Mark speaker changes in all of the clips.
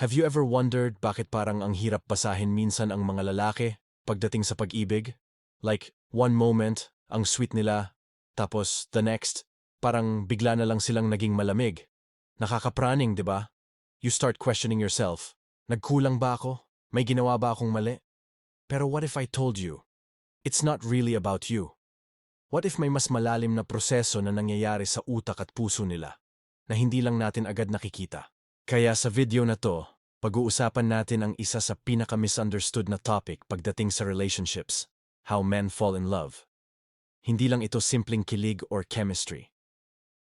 Speaker 1: Have you ever wondered bakit parang ang hirap basahin minsan ang mga lalaki pagdating sa pag-ibig? Like, one moment, ang sweet nila, tapos the next, parang bigla na lang silang naging malamig. Nakakapraning, di ba? You start questioning yourself. Nagkulang ba ako? May ginawa ba akong mali? Pero what if I told you? It's not really about you. What if may mas malalim na proseso na nangyayari sa utak at puso nila na hindi lang natin agad nakikita? Kaya sa video na to, pag-uusapan natin ang isa sa pinaka-misunderstood na topic pagdating sa relationships, how men fall in love. Hindi lang ito simpleng kilig or chemistry.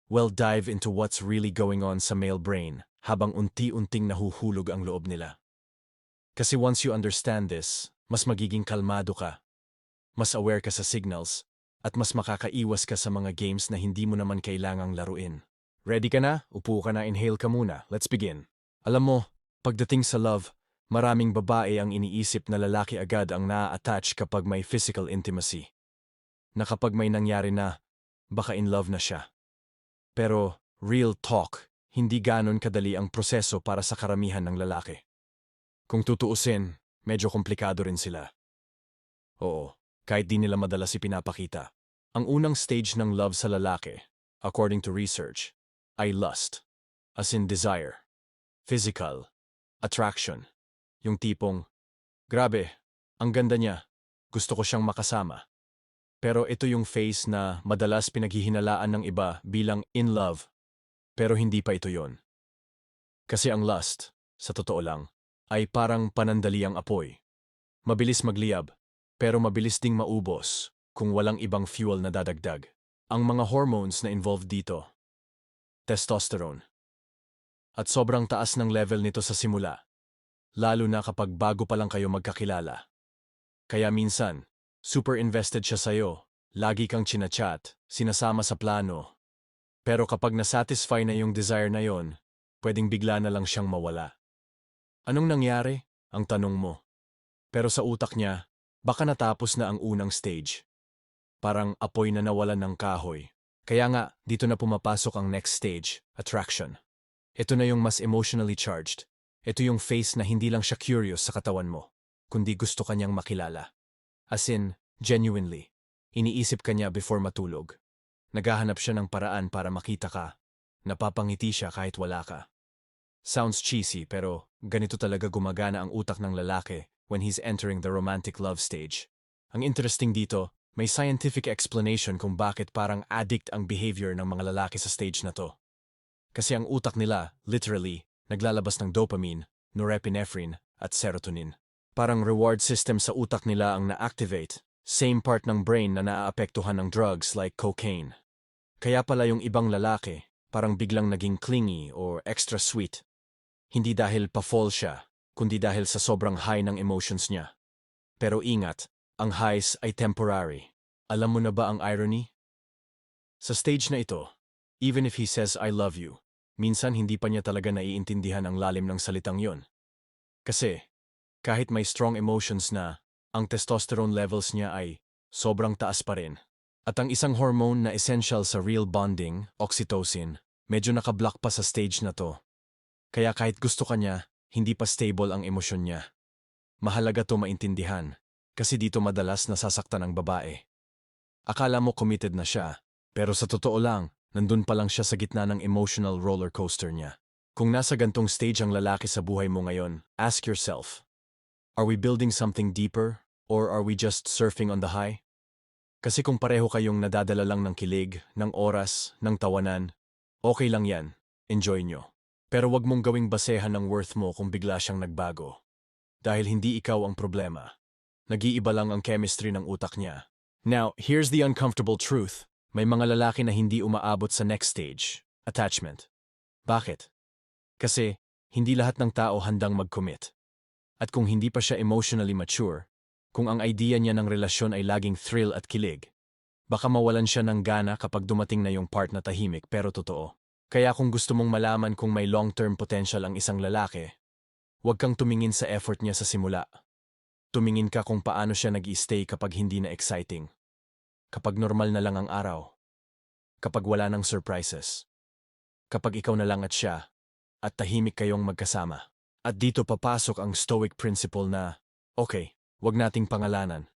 Speaker 1: We'll dive into what's really going on sa male brain habang unti-unting nahuhulog ang loob nila. Kasi once you understand this, mas magiging kalmado ka, mas aware ka sa signals, at mas makakaiwas ka sa mga games na hindi mo naman kailangang laruin. Ready ka na? Upo ka na, inhale ka muna. Let's begin. Alam mo, pagdating sa love, maraming babae ang iniisip na lalaki agad ang naa-attach kapag may physical intimacy. Na kapag may nangyari na, baka in love na siya. Pero, real talk, hindi ganon kadali ang proseso para sa karamihan ng lalaki. Kung tutuusin, medyo komplikado rin sila. Oo, kahit di nila madalas ipinapakita. Ang unang stage ng love sa lalaki, according to research, ay lust, as in desire, physical, attraction, yung tipong, grabe, ang ganda niya, gusto ko siyang makasama. Pero ito yung phase na madalas pinaghihinalaan ng iba bilang in love, pero hindi pa ito yon. Kasi ang lust, sa totoo lang, ay parang panandaliang apoy. Mabilis magliyab, pero mabilis ding maubos kung walang ibang fuel na dadagdag. Ang mga hormones na involved dito, testosterone. At sobrang taas ng level nito sa simula, lalo na kapag bago pa lang kayo magkakilala. Kaya minsan, super invested siya sa'yo, lagi kang chinachat, sinasama sa plano. Pero kapag nasatisfy na yung desire na yon, pwedeng bigla na lang siyang mawala. Anong nangyari? Ang tanong mo. Pero sa utak niya, baka natapos na ang unang stage. Parang apoy na nawalan ng kahoy. Kaya nga, dito na pumapasok ang next stage, attraction. Ito na yung mas emotionally charged. Ito yung face na hindi lang siya curious sa katawan mo, kundi gusto kanyang makilala. As in, genuinely. Iniisip kanya before matulog. Naghahanap siya ng paraan para makita ka. Napapangiti siya kahit wala ka. Sounds cheesy pero ganito talaga gumagana ang utak ng lalaki when he's entering the romantic love stage. Ang interesting dito, may scientific explanation kung bakit parang addict ang behavior ng mga lalaki sa stage na to. Kasi ang utak nila, literally, naglalabas ng dopamine, norepinephrine, at serotonin. Parang reward system sa utak nila ang na-activate, same part ng brain na naaapektuhan ng drugs like cocaine. Kaya pala yung ibang lalaki, parang biglang naging clingy or extra sweet. Hindi dahil pa-fall siya, kundi dahil sa sobrang high ng emotions niya. Pero ingat, ang highs ay temporary. Alam mo na ba ang irony? Sa stage na ito, even if he says I love you, minsan hindi pa niya talaga naiintindihan ang lalim ng salitang yon. Kasi, kahit may strong emotions na, ang testosterone levels niya ay sobrang taas pa rin. At ang isang hormone na essential sa real bonding, oxytocin, medyo nakablock pa sa stage na to. Kaya kahit gusto ka niya, hindi pa stable ang emosyon niya. Mahalaga to maintindihan kasi dito madalas nasasaktan ang babae. Akala mo committed na siya, pero sa totoo lang, nandun pa lang siya sa gitna ng emotional roller coaster niya. Kung nasa gantong stage ang lalaki sa buhay mo ngayon, ask yourself, are we building something deeper or are we just surfing on the high? Kasi kung pareho kayong nadadala lang ng kilig, ng oras, ng tawanan, okay lang yan, enjoy nyo. Pero wag mong gawing basehan ng worth mo kung bigla siyang nagbago. Dahil hindi ikaw ang problema. Nag-iiba lang ang chemistry ng utak niya. Now, here's the uncomfortable truth. May mga lalaki na hindi umaabot sa next stage, attachment. Bakit? Kasi, hindi lahat ng tao handang mag-commit. At kung hindi pa siya emotionally mature, kung ang idea niya ng relasyon ay laging thrill at kilig, baka mawalan siya ng gana kapag dumating na yung part na tahimik pero totoo. Kaya kung gusto mong malaman kung may long-term potential ang isang lalaki, huwag kang tumingin sa effort niya sa simula. Tumingin ka kung paano siya nag stay kapag hindi na exciting. Kapag normal na lang ang araw. Kapag wala ng surprises. Kapag ikaw na lang at siya, at tahimik kayong magkasama. At dito papasok ang Stoic principle na, okay, wag nating pangalanan.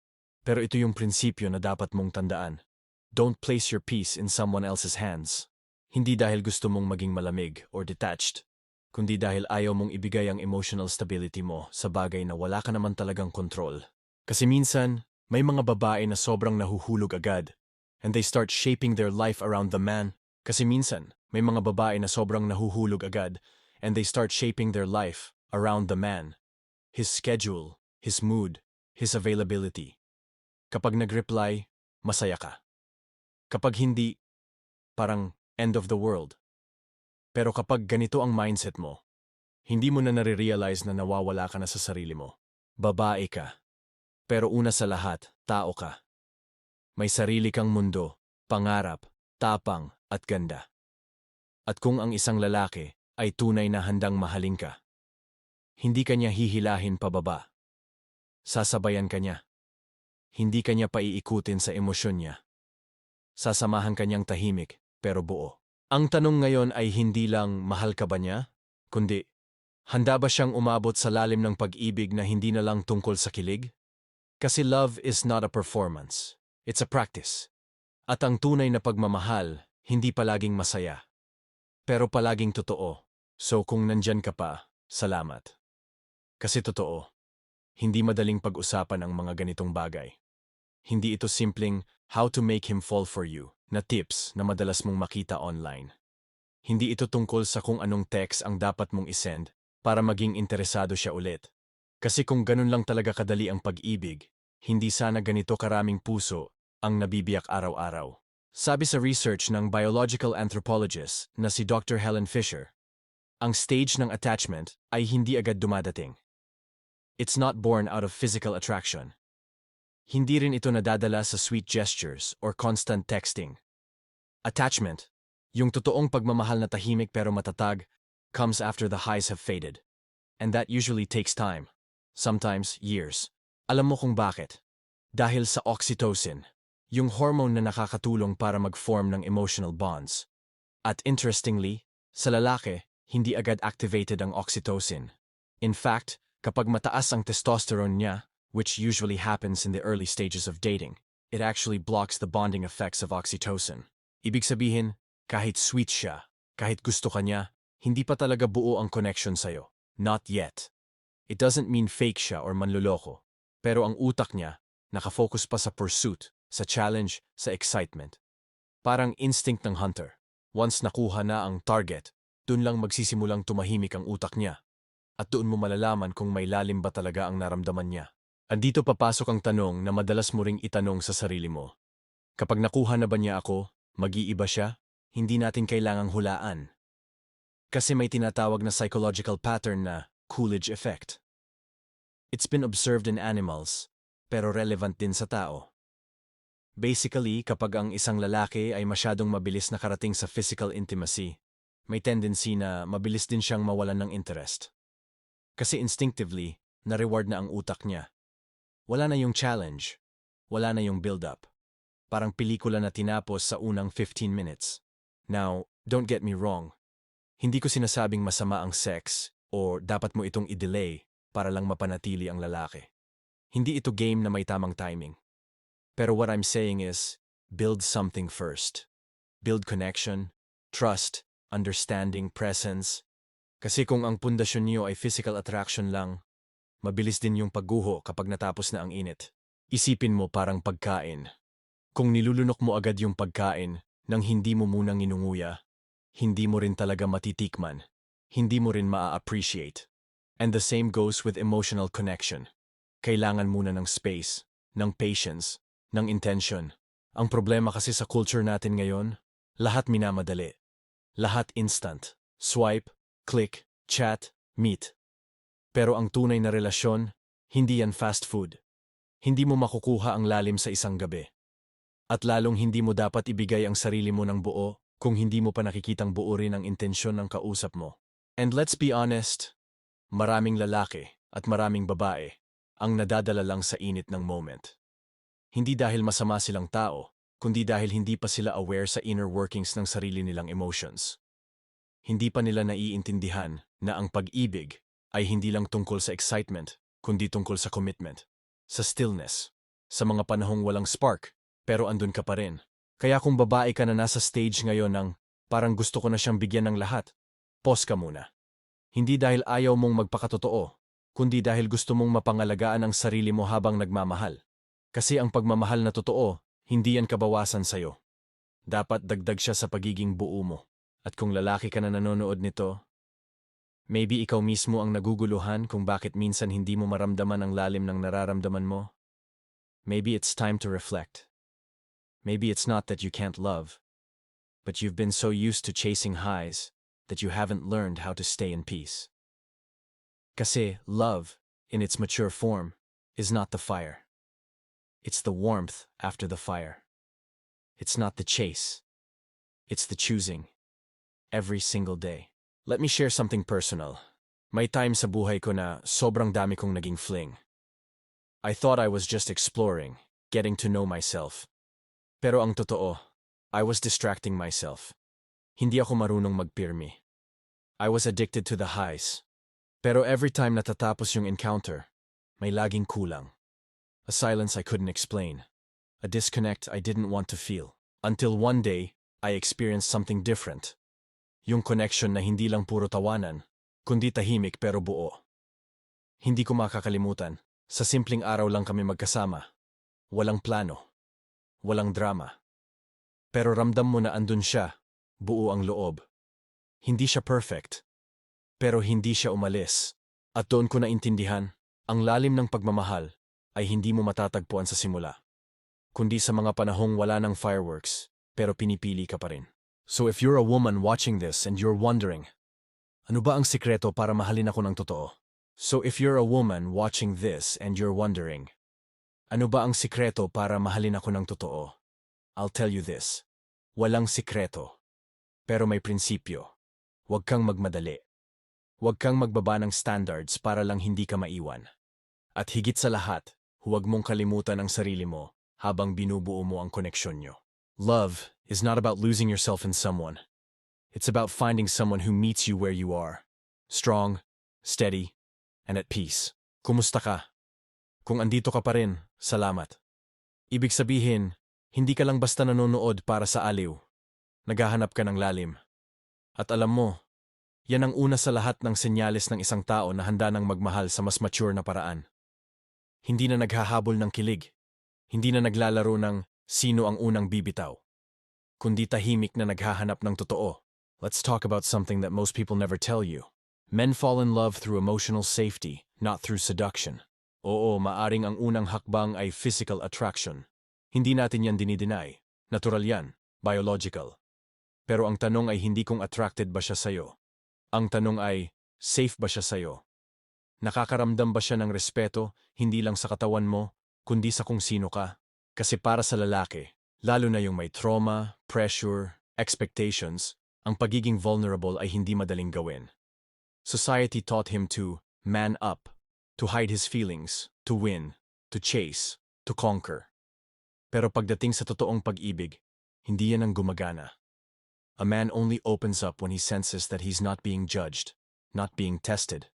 Speaker 1: Pero ito yung prinsipyo na dapat mong tandaan. Don't place your peace in someone else's hands. Hindi dahil gusto mong maging malamig or detached, kundi dahil ayaw mong ibigay ang emotional stability mo sa bagay na wala ka naman talagang kontrol. Kasi minsan, may mga babae na sobrang nahuhulog agad and they start shaping their life around the man. Kasi minsan, may mga babae na sobrang nahuhulog agad and they start shaping their life around the man. His schedule, his mood, his availability. Kapag nag-reply, masaya ka. Kapag hindi, parang end of the world. Pero kapag ganito ang mindset mo, hindi mo na nare-realize na nawawala ka na sa sarili mo. Babae ka. Pero una sa lahat, tao ka. May sarili kang mundo, pangarap, tapang, at ganda. At kung ang isang lalaki ay tunay na handang mahalin ka, hindi ka niya hihilahin pababa. Sasabayan ka niya. Hindi ka niya paiikutin sa emosyon niya. Sasamahan ka niyang tahimik, pero buo. Ang tanong ngayon ay hindi lang mahal ka ba niya, kundi handa ba siyang umabot sa lalim ng pag-ibig na hindi na lang tungkol sa kilig? Kasi love is not a performance. It's a practice. At ang tunay na pagmamahal, hindi palaging masaya. Pero palaging totoo. So kung nandyan ka pa, salamat. Kasi totoo, hindi madaling pag-usapan ang mga ganitong bagay. Hindi ito simpleng how to make him fall for you na tips na madalas mong makita online. Hindi ito tungkol sa kung anong text ang dapat mong isend para maging interesado siya ulit. Kasi kung ganun lang talaga kadali ang pag-ibig, hindi sana ganito karaming puso ang nabibiyak araw-araw. Sabi sa research ng biological anthropologist na si Dr. Helen Fisher, ang stage ng attachment ay hindi agad dumadating. It's not born out of physical attraction. Hindi rin ito nadadala sa sweet gestures or constant texting. Attachment, yung totoong pagmamahal na tahimik pero matatag, comes after the highs have faded. And that usually takes time. Sometimes years. Alam mo kung bakit? Dahil sa oxytocin, yung hormone na nakakatulong para mag-form ng emotional bonds. At interestingly, sa lalaki, hindi agad activated ang oxytocin. In fact, kapag mataas ang testosterone niya, which usually happens in the early stages of dating, it actually blocks the bonding effects of oxytocin. Ibig sabihin, kahit sweet siya, kahit gusto ka niya, hindi pa talaga buo ang connection sa'yo. Not yet. It doesn't mean fake siya or manluloko. Pero ang utak niya, nakafocus pa sa pursuit, sa challenge, sa excitement. Parang instinct ng hunter. Once nakuha na ang target, dun lang magsisimulang tumahimik ang utak niya. At doon mo malalaman kung may lalim ba talaga ang naramdaman niya. Andito papasok ang tanong na madalas mo ring itanong sa sarili mo. Kapag nakuha na ba niya ako, mag-iiba siya? Hindi natin kailangang hulaan. Kasi may tinatawag na psychological pattern na Coolidge effect. It's been observed in animals, pero relevant din sa tao. Basically, kapag ang isang lalaki ay masyadong mabilis nakarating sa physical intimacy, may tendency na mabilis din siyang mawalan ng interest. Kasi instinctively, na-reward na ang utak niya. Wala na yung challenge. Wala na yung build-up. Parang pelikula na tinapos sa unang 15 minutes. Now, don't get me wrong. Hindi ko sinasabing masama ang sex o dapat mo itong i-delay para lang mapanatili ang lalaki. Hindi ito game na may tamang timing. Pero what I'm saying is, build something first. Build connection, trust, understanding, presence. Kasi kung ang pundasyon niyo ay physical attraction lang, Mabilis din yung pagguho kapag natapos na ang init. Isipin mo parang pagkain. Kung nilulunok mo agad yung pagkain nang hindi mo munang inunguya, hindi mo rin talaga matitikman. Hindi mo rin maa-appreciate. And the same goes with emotional connection. Kailangan muna ng space, ng patience, ng intention. Ang problema kasi sa culture natin ngayon, lahat minamadali. Lahat instant. Swipe, click, chat, meet. Pero ang tunay na relasyon, hindi yan fast food. Hindi mo makukuha ang lalim sa isang gabi. At lalong hindi mo dapat ibigay ang sarili mo ng buo kung hindi mo pa nakikitang buo rin ang intensyon ng kausap mo. And let's be honest, maraming lalaki at maraming babae ang nadadala lang sa init ng moment. Hindi dahil masama silang tao, kundi dahil hindi pa sila aware sa inner workings ng sarili nilang emotions. Hindi pa nila naiintindihan na ang pag-ibig ay hindi lang tungkol sa excitement, kundi tungkol sa commitment. Sa stillness. Sa mga panahong walang spark, pero andun ka pa rin. Kaya kung babae ka na nasa stage ngayon ng parang gusto ko na siyang bigyan ng lahat, pause ka muna. Hindi dahil ayaw mong magpakatotoo, kundi dahil gusto mong mapangalagaan ang sarili mo habang nagmamahal. Kasi ang pagmamahal na totoo, hindi yan kabawasan sa'yo. Dapat dagdag siya sa pagiging buo mo. At kung lalaki ka na nanonood nito, maybe ikaw mismo ang naguguluhan kung bakit minsan hindi mo maramdaman ang lalim ng nararamdaman mo. Maybe it's time to reflect. Maybe it's not that you can't love, but you've been so used to chasing highs that you haven't learned how to stay in peace. Kasi love, in its mature form, is not the fire. It's the warmth after the fire. It's not the chase. It's the choosing. Every single day. Let me share something personal. May time sa buhay ko na sobrang dami kong naging fling. I thought I was just exploring, getting to know myself. Pero ang totoo, I was distracting myself. Hindi ako marunong magpirmi. I was addicted to the highs. Pero every time natatapos yung encounter, may laging kulang. A silence I couldn't explain. A disconnect I didn't want to feel. Until one day, I experienced something different. Yung connection na hindi lang puro tawanan, kundi tahimik pero buo. Hindi ko makakalimutan, sa simpleng araw lang kami magkasama. Walang plano. Walang drama. Pero ramdam mo na andun siya, buo ang loob. Hindi siya perfect. Pero hindi siya umalis. At doon ko naintindihan, ang lalim ng pagmamahal ay hindi mo matatagpuan sa simula. Kundi sa mga panahong wala ng fireworks, pero pinipili ka pa rin. So if you're a woman watching this and you're wondering, ano ba ang sikreto para mahalin ako ng totoo? So if you're a woman watching this and you're wondering, ano ba ang sikreto para mahalin ako ng totoo? I'll tell you this. Walang sikreto. Pero may prinsipyo. Huwag kang magmadali. Huwag kang magbaba ng standards para lang hindi ka maiwan. At higit sa lahat, huwag mong kalimutan ang sarili mo habang binubuo mo ang koneksyon nyo. Love is not about losing yourself in someone. It's about finding someone who meets you where you are. Strong, steady, and at peace. Kumusta ka? Kung andito ka pa rin, salamat. Ibig sabihin, hindi ka lang basta nanonood para sa aliw. Naghahanap ka ng lalim. At alam mo, yan ang una sa lahat ng senyales ng isang tao na handa ng magmahal sa mas mature na paraan. Hindi na naghahabol ng kilig. Hindi na naglalaro ng sino ang unang bibitaw. Kundi tahimik na naghahanap ng totoo. Let's talk about something that most people never tell you. Men fall in love through emotional safety, not through seduction. Oo, maaring ang unang hakbang ay physical attraction. Hindi natin yan dinideny. Natural yan. Biological. Pero ang tanong ay hindi kung attracted ba siya sa'yo. Ang tanong ay, safe ba siya sa'yo? Nakakaramdam ba siya ng respeto, hindi lang sa katawan mo, kundi sa kung sino ka? Kasi para sa lalaki, lalo na yung may trauma, pressure, expectations, ang pagiging vulnerable ay hindi madaling gawin. Society taught him to man up, to hide his feelings, to win, to chase, to conquer. Pero pagdating sa totoong pag-ibig, hindi yan ang gumagana. A man only opens up when he senses that he's not being judged, not being tested,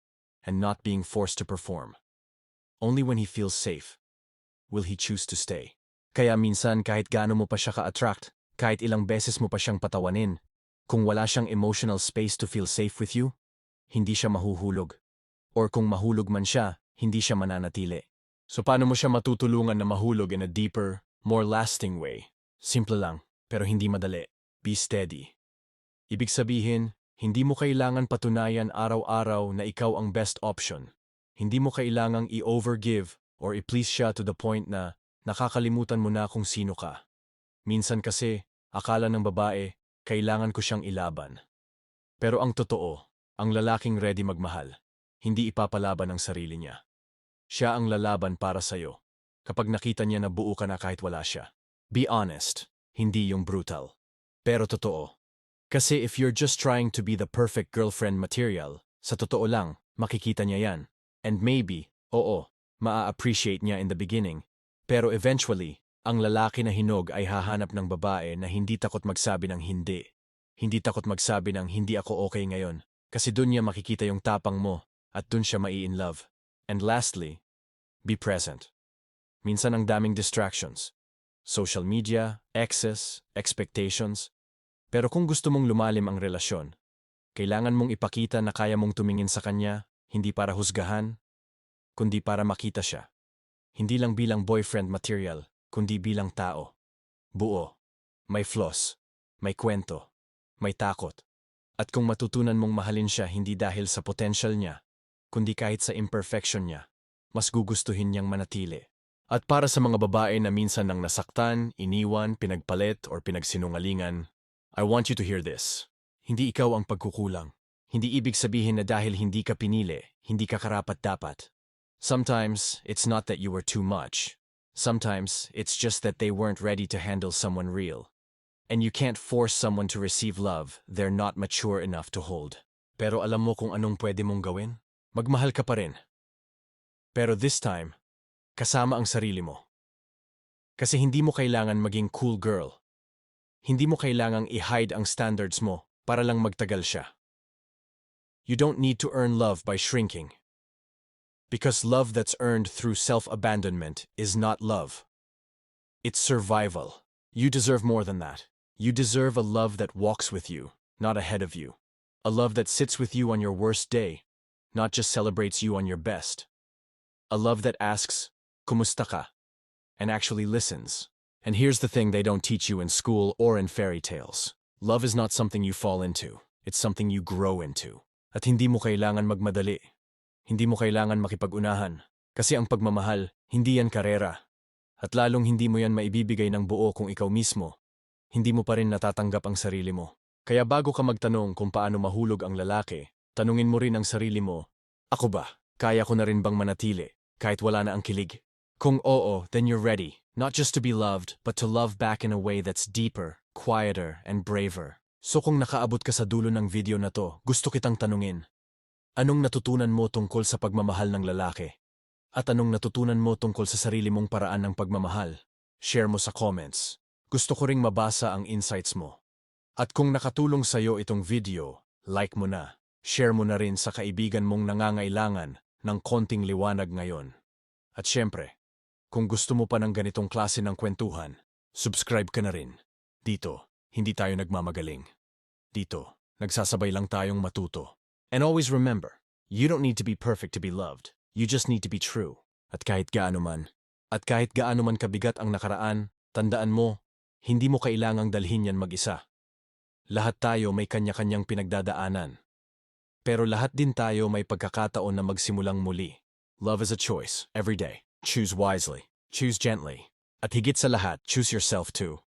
Speaker 1: and not being forced to perform. Only when he feels safe will he choose to stay. Kaya minsan kahit gaano mo pa siya ka-attract, kahit ilang beses mo pa siyang patawanin, kung wala siyang emotional space to feel safe with you, hindi siya mahuhulog. Or kung mahulog man siya, hindi siya mananatili. So paano mo siya matutulungan na mahulog in a deeper, more lasting way? Simple lang, pero hindi madali. Be steady. Ibig sabihin, hindi mo kailangan patunayan araw-araw na ikaw ang best option. Hindi mo kailangang i-overgive or i-please siya to the point na nakakalimutan mo na kung sino ka. Minsan kasi, akala ng babae, kailangan ko siyang ilaban. Pero ang totoo, ang lalaking ready magmahal, hindi ipapalaban ang sarili niya. Siya ang lalaban para sa'yo, kapag nakita niya na buo ka na kahit wala siya. Be honest, hindi yung brutal. Pero totoo. Kasi if you're just trying to be the perfect girlfriend material, sa totoo lang, makikita niya yan. And maybe, oo, maa-appreciate niya in the beginning. Pero eventually, ang lalaki na hinog ay hahanap ng babae na hindi takot magsabi ng hindi. Hindi takot magsabi ng hindi ako okay ngayon. Kasi doon niya makikita yung tapang mo at dun siya mai-in love. And lastly, be present. Minsan ang daming distractions. Social media, excess, expectations. Pero kung gusto mong lumalim ang relasyon, kailangan mong ipakita na kaya mong tumingin sa kanya, hindi para husgahan, kundi para makita siya. Hindi lang bilang boyfriend material, kundi bilang tao. Buo. May flaws. May kwento. May takot. At kung matutunan mong mahalin siya hindi dahil sa potential niya, kundi kahit sa imperfection niya, mas gugustuhin niyang manatili. At para sa mga babae na minsan nang nasaktan, iniwan, pinagpalit, or pinagsinungalingan, I want you to hear this. Hindi ikaw ang pagkukulang. Hindi ibig sabihin na dahil hindi ka pinili, hindi ka karapat-dapat. Sometimes, it's not that you were too much. Sometimes, it's just that they weren't ready to handle someone real. And you can't force someone to receive love they're not mature enough to hold. Pero alam mo kung anong pwede mong gawin? Magmahal ka pa rin. Pero this time, kasama ang sarili mo. Kasi hindi mo kailangan maging cool girl. Hindi mo kailangang i-hide ang standards mo para lang magtagal siya. You don't need to earn love by shrinking. Because love that's earned through self-abandonment is not love. It's survival. You deserve more than that. You deserve a love that walks with you, not ahead of you. A love that sits with you on your worst day, not just celebrates you on your best. A love that asks, kumustaka. And actually listens. And here's the thing they don't teach you in school or in fairy tales. Love is not something you fall into. It's something you grow into. At hindi mo kailangan magmadali. Hindi mo kailangan makipag-unahan. Kasi ang pagmamahal, hindi yan karera. At lalong hindi mo yan maibibigay ng buo kung ikaw mismo. Hindi mo pa rin natatanggap ang sarili mo. Kaya bago ka magtanong kung paano mahulog ang lalaki, tanungin mo rin ang sarili mo, Ako ba? Kaya ko na rin bang manatili? Kahit wala na ang kilig? Kung oo, then you're ready. Not just to be loved, but to love back in a way that's deeper, quieter, and braver. So kung nakaabot ka sa dulo ng video na to, gusto kitang tanungin. Anong natutunan mo tungkol sa pagmamahal ng lalaki? At anong natutunan mo tungkol sa sarili mong paraan ng pagmamahal? Share mo sa comments. Gusto ko ring mabasa ang insights mo. At kung nakatulong sa'yo itong video, like mo na. Share mo na rin sa kaibigan mong nangangailangan ng konting liwanag ngayon. At syempre, kung gusto mo pa ng ganitong klase ng kwentuhan, subscribe ka na rin. Dito, hindi tayo nagmamagaling. Dito, nagsasabay lang tayong matuto. And always remember, you don't need to be perfect to be loved. You just need to be true. At kahit gaano man, at kahit gaano man kabigat ang nakaraan, tandaan mo, hindi mo kailangang dalhin yan mag-isa. Lahat tayo may kanya-kanyang pinagdadaanan. Pero lahat din tayo may pagkakataon na magsimulang muli. Love is a choice, every day. Choose wisely. Choose gently. At higit sa lahat, choose yourself too.